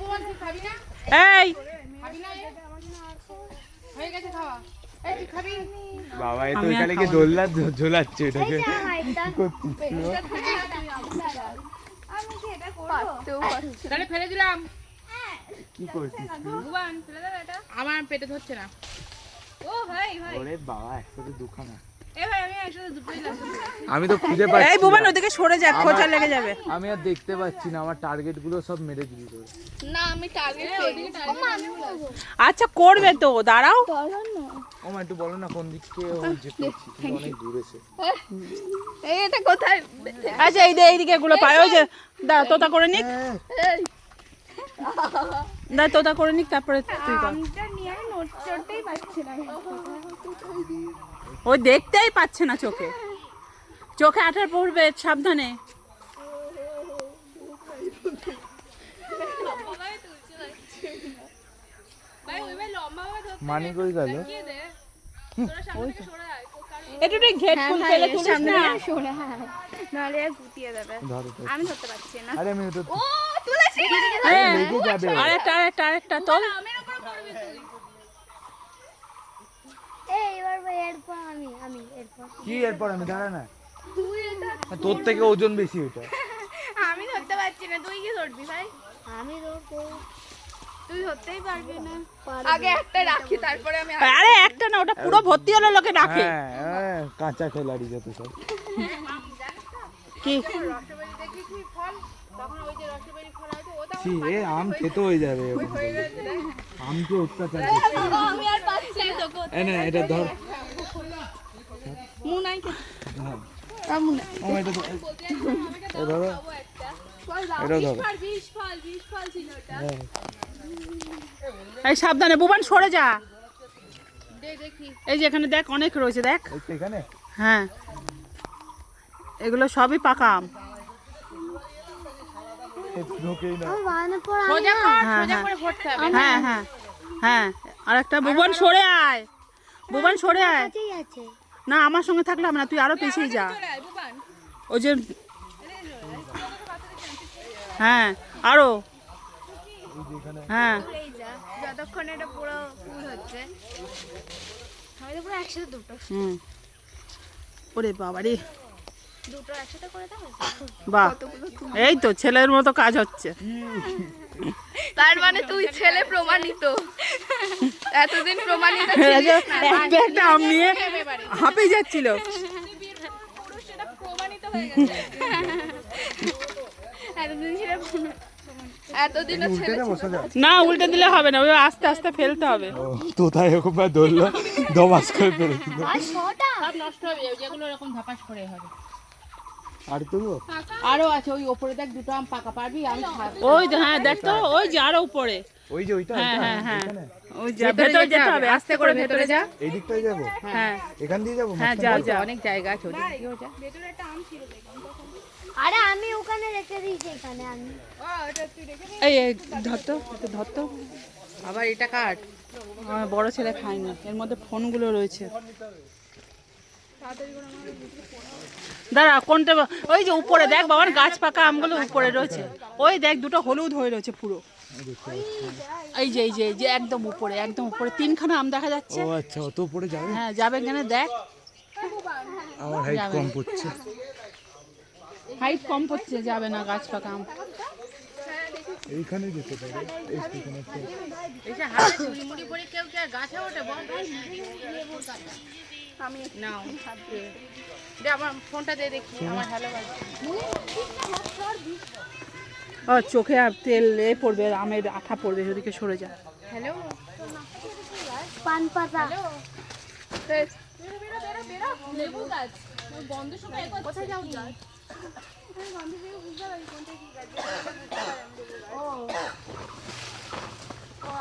বোন তুই খাবি না এই খাবি না। এ? হয়ে গেছে খাওয়া এই তুই খাবি বাবা এ তো এখানে কি ঝোলাচ্ছে এটাকে তাহলে ফেলে দিলাম। কি করছিস তুই? ভুবন ফেলে দেবে এটা। আমার পেটে ধরছে না। ও ভাই ভাই। ওরে বাবা একসাথে দুখানা। আমি আমি তো খুঁজে পাচ্ছি এই বুবান ওদিকে সরে যা খোঁচা লেগে যাবে। আমি আর দেখতে পাচ্ছি না আমার টার্গেটগুলো সব মেরে দিবি। না আমি টার্গেট আচ্ছা করবে তো দাঁড়াও। ও মা একটু বলো না কোন দিক থেকে ও কিন্তু অনেক দূরে সে এই এটা কোথায়? আচ্ছা এই যে এইদিকে এগুলো পায় ওই যে দাঁড়া তোতা করে নিক। দাঁড়া তোতা করে নিক তারপরে তুই কর। আমটা নিয়ে নোট চড়তেই পারছি না। ও দেখতেই পাচ্ছে না চোখে। চোখে আঠার পড়বে সাবধানে। মানি কই গেল? একটু ঘেট ফুল ফেলে তুলিস না। সরে নাহলে গুটিয়ে দেবে। আমি ধরতে পারছি না। আরে আমি ও তুলেছি হ্যাঁ তোল আমের উপর তুই এই এবার ভাই এরপর আমি আমি এরপর কি এরপর আমি দাঁড়া না? তুই এটা তোর থেকে ওজন বেশি ওটা আমি ধরতে পারছি না তুই কি ধরবি ভাই? আমি ধরবো। তুই ধরতেই পারবি না। আগে একটা রাখি তারপরে আমি আরে একটা না ওটা পুরো ভর্তি হলে লোকে ডাকে। হ্যাঁ কাঁচা খেলাড়ি যত সব। কি? রসবেরি দেখি কি ফল তখন ওই যে রসবেরি ফল আছে ওটা ছি এ আম খেতে হয়ে যাবে অত্যাচার করছে। আমি আর পাচ্ছি না তোকে। এ না এটা ধর। মুনাই হ্যাঁ। হ্যাঁ। এই সাবধানে বুবান সরে যা। এই যে এখানে দেখ অনেক রয়েছে দেখ। হ্যাঁ। এগুলো সবই পাকা আম। হ্যাঁ, হ্যাঁ। করে ভরতে হবে। হ্যাঁ হ্যাঁ। হ্যাঁ। আর একটা বুবান সরে আয়। বুবান সরে আয়। আছে। না আমার সঙ্গে থাকলে হবে না তুই আরও পিছিয়ে যা। ওই যে হ্যাঁ আরও। হ্যাঁ। যতক্ষণ এটা পুরো ফুল হচ্ছে। আমি তো পুরো একসাথে দুটো। হুম। ওরে বাবা রে। দুটো একসাথে করে দাও। বাহ। এই তো ছেলের মতো কাজ হচ্ছে। তার মানে তুই ছেলে প্রমাণিত। এতদিন প্রমাণিত একটা আম নিয়ে হাঁপিয়ে যাচ্ছিল। হয়ে না উল্টে দিলে হবে না ওই আস্তে আস্তে ফেলতে হবে। ও তোতাই এরকম ভাবে ধরলো দমাস করে ফেলে দিল। আর ছটা সব নষ্ট হবে যেগুলো এরকম ধাপাস করে হবে। আর তুলো আরও আছে ওই ওপরে দেখ দুটো আম পাকা পারবি আমি ওই যে, হ্যাঁ দেখ তো ওই যে আরও উপরে। ওই যে ওইটা হ্যাঁ হ্যাঁ হ্যাঁ? ওই যে ভেতরে যেতে হবে আস্তে করে ভেতরে যা। এই দিকটাই যাব? হ্যাঁ। এখান দিয়ে যাব? হ্যাঁ যা যা অনেক জায়গা আছে ওদিক। দিয়েও যা আরে আমি ওখানে রেখে দিয়েছি এখানে আমি। এই এই ধরতো একটু ধরতো আবার এটা কাট। আমার বড় ছেলে খায়নি। এর মধ্যে ফোনগুলো রয়েছে। দাঁড়া কোনটা ওই যে উপরে দেখ বাবার গাছ পাকা আমগুলো উপরে রয়েছে। ওই দেখ দুটো হলুদ হয়ে রয়েছে পুরো। এই যে এই যে এই যে একদম উপরে একদম উপরে তিনখানা আম দেখা যাচ্ছে ও আচ্ছা অত উপরে যাবে হ্যাঁ যাবে কেন দেখ আমার হাইট যাবে কম পড়ছে হাইট কম পড়ছে যাবে না গাছ পাকা আম এইখানে যেতে পারে এই এখানে হাতে চুড়ি মুড়ি পরে কেউ কি আর গাছে ওঠে বল আমি নাও দে আমার ফোনটা দিয়ে দেখি আমার হ্যালো চোখে আর তেল এ পড়বে আমের আঠা পড়বে ওদিকে সরে যায় হ্যালো? পান পাতা।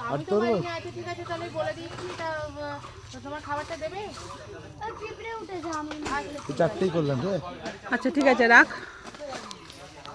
আমি তো আছি ঠিক আছে তাহলে বলে দিচ্ছি তা তোমার খাবারটা দেবে? চারটেই করলাম আচ্ছা ঠিক আছে রাখ।